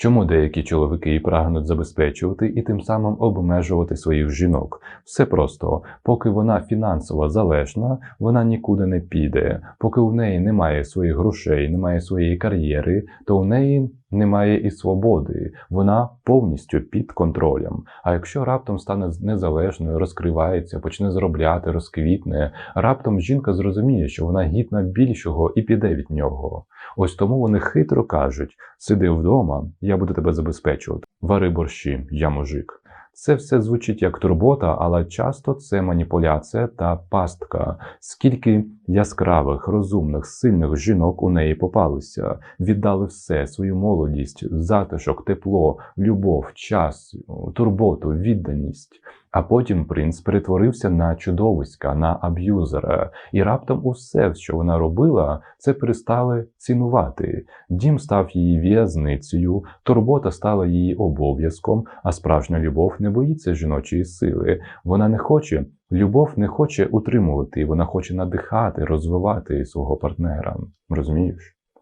Чому деякі чоловіки прагнуть забезпечувати і тим самим обмежувати своїх жінок? Все просто, поки вона фінансово залежна, вона нікуди не піде. Поки у неї немає своїх грошей, немає своєї кар'єри, то у неї немає і свободи. Вона повністю під контролем. А якщо раптом стане незалежною, розкривається, почне заробляти, розквітне, раптом жінка зрозуміє, що вона гідна більшого і піде від нього. Ось тому вони хитро кажуть: сиди вдома, я буду тебе забезпечувати. Вари борщі, я мужик. Це все звучить як турбота, але часто це маніпуляція та пастка. Скільки яскравих, розумних, сильних жінок у неї попалися, віддали все свою молодість, затишок, тепло, любов, час, турботу, відданість. А потім принц перетворився на чудовиська, на аб'юзера, і раптом усе, що вона робила, це перестали цінувати. Дім став її в'язницею, турбота стала її обов'язком, а справжня любов не боїться жіночої сили. Вона не хоче, любов не хоче утримувати, вона хоче надихати, розвивати свого партнера. Розумієш?